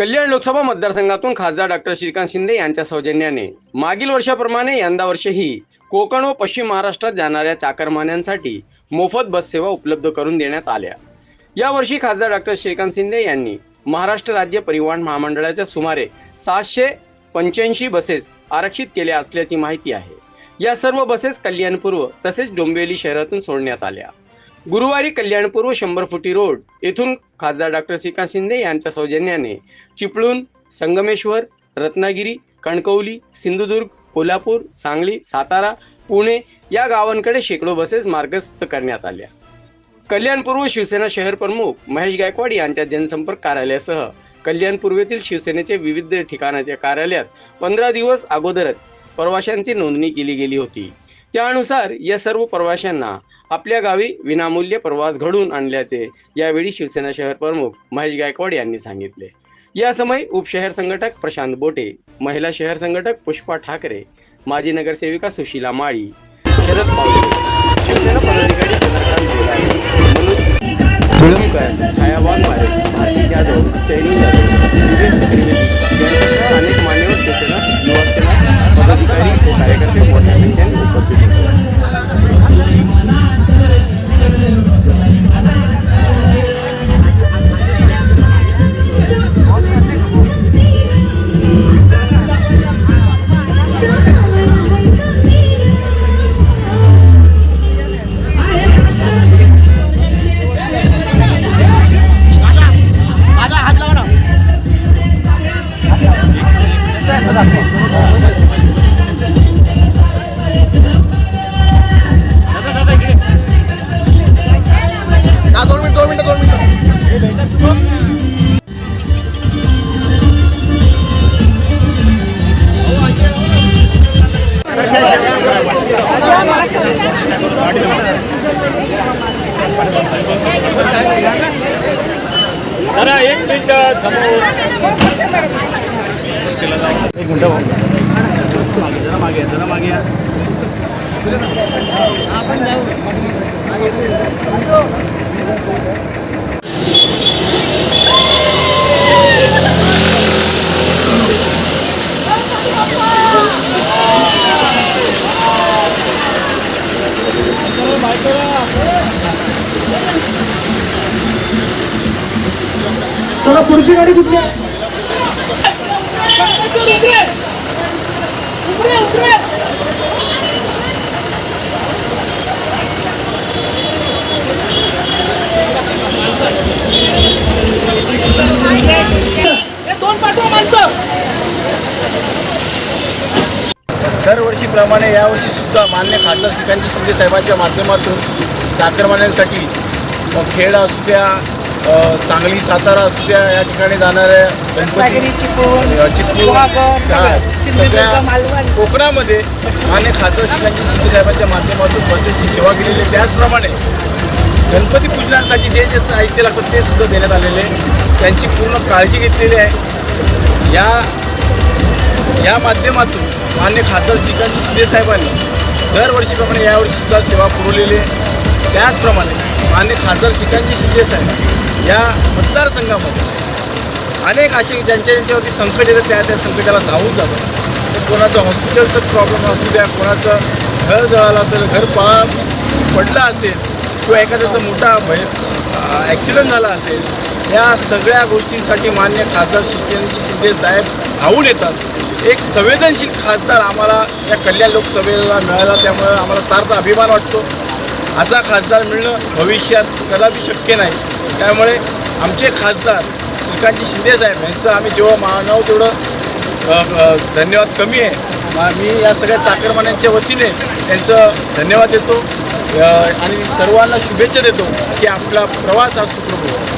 कल्याण लोकसभा मतदारसंघातून खासदार डॉक्टर श्रीकांत शिंदे यांच्या सौजन्याने. मागील वर्षाप्रमाणे यंदा वर्षही कोकण व पश्चिम महाराष्ट्रात जाणाऱ्या चाकरमान्यांसाठी मोफत बस सेवा उपलब्ध करून देण्यात आल्या. यावर्षी खासदार डॉक्टर श्रीकांत शिंदे यांनी महाराष्ट्र राज्य परिवहन महामंडळाच्या सुमारे सातशे पंच्याऐंशी बसेस आरक्षित केल्या असल्याची माहिती आहे. या सर्व बसेस कल्याणपूर्व तसेच डोंबिवली शहरातून सोडण्यात आल्या. गुरुवारी कल्याणपूर्व शंभर फुटी रोड येथून खासदार डॉक्टर श्रीकांत शिंदे यांच्या सौजन्याने चिपळूण संगमेश्वर रत्नागिरी कणकवली सिंधुदुर्ग कोल्हापूर सांगली सातारा पुणे या गावांकडे शेकडो बसेस मार्गस्थ करण्यात आल्या. कल्याणपूर्व शिवसेना शहर प्रमुख महेश गायकवाड यांच्या जनसंपर्क कार्यालयासह कल्याणपूर्वेतील शिवसेनेचे विविध ठिकाणाच्या कार्यालयात पंधरा दिवस अगोदरच प्रवाशांची नोंदणी केली गेली होती. त्यानुसार या सर्व प्रवाशांना आपल्या गावी विनामूल्य प्रवास घडवून आणल्याचे यावेळी शिवसेना शहर प्रमुख महेश गायकवाड यांनी सांगितले. या समय उपशहर संघटक प्रशांत बोटे महिला शहर संघटक पुष्पा ठाकरे माजी नगरसेविका सुशीला माळी शरद पावले शिवसेना पदाधिकारी चंद्रकांत मारे मनोज भारती जाधव चैनी यादव त्रिवेदी जरा एक मिनिट समोर. एक मिनिट मागे जरा मागे जरा मागे पुढची गाडी कुठली आहे? दरवर्षीप्रमाणे यावर्षी सुद्धा मान्य खासदार श्रीकांत शिंदे साहेबांच्या माध्यमातून चाकरमान्यांसाठी मग असू द्या सांगली सातारा असू द्या या ठिकाणी जाणाऱ्या गणपती चिपळूण सगळ्या कोकणामध्ये मान्य खासदार श्रीकांत शिंदे साहेबांच्या माध्यमातून बसेसची सेवा केलेली आहे. त्याचप्रमाणे गणपती पूजनासाठी जे जे साहित्य लागतं ते सुद्धा देण्यात आलेले आहे. त्यांची पूर्ण काळजी घेतलेली आहे. या या माध्यमातून मान्य खासदार श्रीकांत शिंदे साहेबांनी दरवर्षीप्रमाणे यावर्षी सुद्धा सेवा पुरवलेली आहे. त्याचप्रमाणे मान्य खासदार श्रीकांतजी शिंदे साहेब या मतदारसंघामध्ये अनेक असे ज्यांच्या ज्यांच्यावरती संकट येतं त्या त्या संकटाला धावून जातात. तर कोणाचं हॉस्पिटलचं प्रॉब्लेम असू द्या कोणाचं घर जळालं असेल घर पळा पडलं असेल किंवा एखाद्याचा मोठा भय ॲक्सिडेंट झाला असेल या सगळ्या गोष्टींसाठी मान्य खासदार शिंदे शिंदे साहेब धावून येतात. एक संवेदनशील खासदार आम्हाला या कल्याण लोकसभेला मिळाला त्यामुळे आम्हाला सार्थ अभिमान वाटतो. असा खासदार मिळणं भविष्यात कदापि शक्य नाही. त्यामुळे आमचे खासदार श्रीकांतजी शिंदे साहेब यांचं आम्ही जेव्हा मानव तेवढं धन्यवाद कमी आहे. मी या सगळ्या चाकरमान्यांच्या वतीने त्यांचं धन्यवाद देतो. आणि सर्वांना शुभेच्छा देतो की आपला प्रवास हा सुखरूप होतो